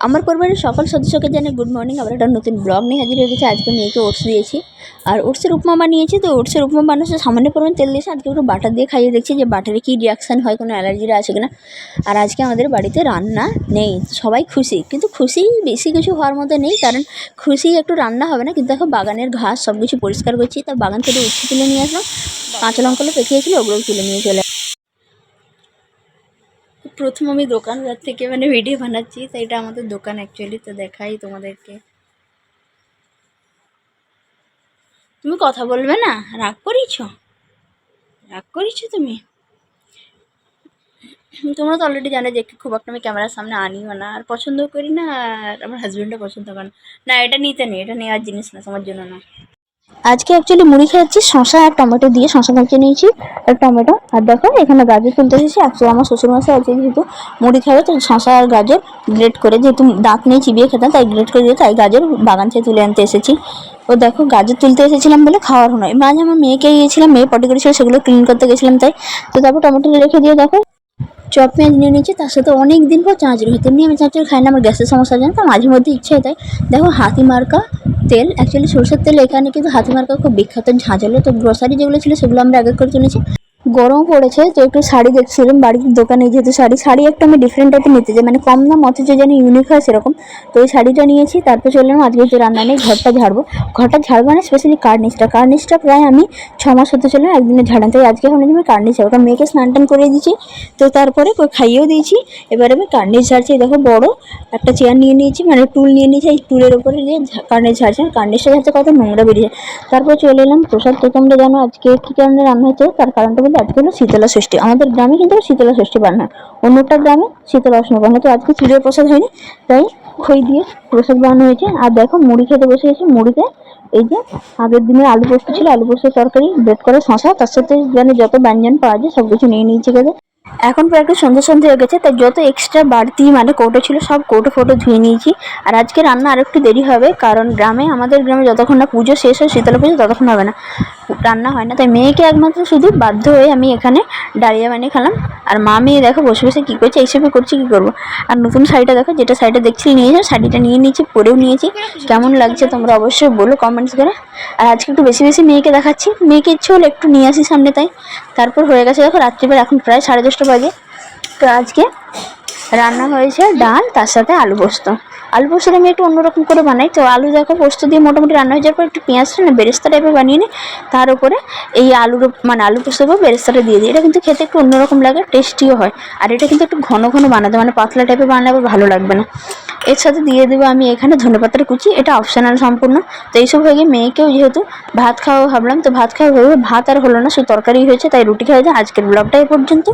আমার পরিবারের সকল সদস্যকে জানাই গুড মর্নিং আবার একটা নতুন ব্লগ নিয়ে হাজির হয়ে গেছে। আজকে মেয়েকে ওটস দিয়েছি। আর ওটসের উপমা বানিয়েছি। তো ওটসের উপমা বানাচ্ছে সামান্য পরিমাণ তেল দিয়েছে। আজকে একটু বাটার দিয়ে খাইয়ে দেখছি যে বাটারে কী রিয়াকশান হয়, কোনো অ্যালার্জিরা আছে কিনা। আর আজকে আমাদের বাড়িতে রান্না নেই। সবাই খুশি। কিন্তু খুশি বেশি কিছু হওয়ার মতো নেই। কারণ খুশি একটু রান্না হবে না। কিন্তু দেখো বাগানের ঘাস সব কিছু পরিষ্কার করছি। তা বাগান থেকে উচ্ছে তুলে নিয়ে আসলাম। কাঁচা লঙ্কাগুলো পেকিয়েছিল ওগুলো তুলে নিয়ে চলে প্রথম আমি দোকানদার থেকে মানে ভিডিও বানাচ্ছি, তো এটা আমাদের দোকান অ্যাকচুয়ালি তো দেখাই তোমাদেরকে। তুমি কথা বলবে না? রাগ করিছ? রাগ করিছ তুমি? তোমরা তো অলরেডি জানো যে খুব একটা আমি ক্যামেরার সামনে আনিও না। আর পছন্দ করি না, আর আমার হাজব্যান্ডও পছন্দ করে না। না, এটা নিতে নেই, এটা নেওয়ার জিনিস না, তোমার জন্য না। আজকে অ্যাকচুয়ালি মুড়ি খাচ্ছি শশা আর টমেটো দিয়ে শশা কুচি নিয়েছি, আর টমেটো। আর দেখো, এখানে গাজর তুলতে এসেছি অ্যাকচুয়ালি আমার শ্বশুরমশাই আছে যেহেতু মুড়ি খাবে তো শশা আর গাজর গ্রেট করে, যেহেতু দাঁত নিয়ে চিবিয়ে খেতাম, তাই গ্রেট করে দিয়ে তাই গাজর বাগান থেকে তুলে আনতে এসেছি। ও দেখো, গাজর তুলতে এসেছিলাম বলে খাওয়ার নয় মাঝে আমার মেয়েকে গিয়েছিলাম, মেয়ে পটি করেছিল, সেগুলো ক্লিন করতে গেছিলাম তাই। তো তারপর টমেটো রেখে দিয়ে দেখো চপ পেঁয়াজ নিয়ে নিয়েছি, তার সাথে অনেক দিন পর চাঁচড়ি হয় তেমনি আমি চাঁচড়ি খাই না, আমার গ্যাসের সমস্যা জানি তো মাঝে মধ্যে ইচ্ছে তাই। দেখো, হাতি মার্কা তেল অ্যাকচুয়ালি সরষের তেল এখানে কিন্তু হাতি মার্কা খুব বিখ্যাত। ঝাঁঝালো তো গ্রোসারি যেগুলো ছিল, সেগুলো আমরা আগে করে চলেছি গরম পড়েছে, তো একটু শাড়ি দেখছিলাম বাড়ির দোকানে যেহেতু শাড়ি শাড়ি একটু আমি ডিফারেন্ট টাইপের নিতে চাই মানে কম দাম, অথচ যেন ইউনিক হয় সেরকম। তো এই শাড়িটা নিয়েছি, তারপর চললাম আজকে যে রান্না নেই ঘরটা ঝাড়বো। ঘরটা ঝাড়বো না স্পেশালি কার্নিশটা কার্নিশটা প্রায় আমি ছ মাস হতে চললাম একদিনে ঝাড়ান তাই আজকে এখন আমি কার্নিশ ঝাড়বো, কারণ মেয়েকে স্নান টান করে দিয়েছি, তো তারপরে খাইয়েও দিয়েছি, এবার আমি কার্নিশ ঝাড়ছি দেখো বড়, একটা চেয়ার নিয়ে নিয়েছি মানে টুল নিয়ে নিয়েছি, এই টুলের উপরে দিয়ে ঝা- কার্নিশ ঝাড়ছি, আর কার্নিশটা ঝাড়তে কত নোংরা বেরিয়ে যায়। তারপর চলে এলাম প্রসাদ তো তোমরা জানো আজকে কী কারণে রান্না হচ্ছে, তার কারণটা বলতে আজকে হলো শীতলা ষষ্ঠী আমাদের গ্রামে কিন্তু শীতলা ষষ্ঠী বানানো হয় অন্যটা গ্রামে শীতলা অষ্টমী বানানো। তো আজকে চুলের প্রসাদ হয়নি। তাই খই দিয়ে প্রসাদ বানানো হয়েছে। আর দেখো মুড়ি খেতে বসে গেছে। মুড়িতে এই যে আগের দিনে আলু পোস্ত ছিল। আলু পোস্ত তরকারি বেড করে শশা তার সাথে মানে যত ব্যঞ্জন পাওয়া যায় সব কিছু নিয়ে নিয়েছে খেতে এখন প্রায় একটু সন্ধ্যে সন্ধ্যে হয়ে গেছে, তাই যত এক্সট্রা বাড়তি মানে কৌটো ছিল, সব কৌটো ফোটো ধুয়ে নিয়েছি। আর আজকে রান্না আর একটু দেরি হবে, কারণ গ্রামে, আমাদের গ্রামে যতক্ষণ না পুজো শেষ হয়, শীতলা পুজো ততক্ষণ হবে না। রান্না হয় না, তাই মেয়েকে একমাত্র শুধু বাধ্য হয়ে আমি এখানে ডালিয়া বানিয়ে খেলাম। আর মা মেয়ে দেখো বসে বসে কী করছে এইসবই করছে, কী করব? আর নতুন শাড়িটা দেখো, যেটা শাড়িটা দেখছিলে নিয়েছে শাড়িটা নিয়ে নিয়েছি, পরেও নিয়েছি। কেমন লাগছে তোমরা অবশ্যই বলো কমেন্টস করে। আর আজকে একটু বেশি বেশি মেয়েকে দেখাচ্ছি। মেয়েকে ইচ্ছে হলে একটু নিয়ে আসি সামনে তাই। তারপর হয়ে গেছে দেখো, রাত্রিবেলা এখন প্রায় সাড়ে দশটা বাজে। তো আজকে রান্না হয়েছে ডাল, তার সাথে আলু পোস্ত। আলু পোস্তটা আমি একটু অন্যরকম করে বানাই। তো আলু দেখো, পোস্ত দিয়ে মোটামুটি রান্না হয়ে যাওয়ার পর একটু পেঁয়াজটা না বেরেস্তা টাইপের বানিয়ে নিই তার উপরে এই আলুর মানে আলু পোস্ত উপর বেরেস্তাটা দিয়ে দিই। এটা কিন্তু খেতে একটু অন্যরকম লাগে টেস্টিও হয়। আর এটা কিন্তু একটু ঘন ঘন বানাতে মানে পাতলা টাইপের বানালে ভালো লাগবে না। এর সাথে দিয়ে দেবো আমি এখানে ধনেপাতার কুচি। এটা অপশনাল সম্পূর্ণ। তো এইসব হয়ে গিয়ে মেয়েকেও যেহেতু ভাত খাওয়া ভাবলাম, তো ভাত খাওয়া হয়ে ভাত আর হলো না, শুধু তরকারি হয়েছে, তাই রুটি খাওয়া যায়। আজকের ব্লগটা এই পর্যন্ত।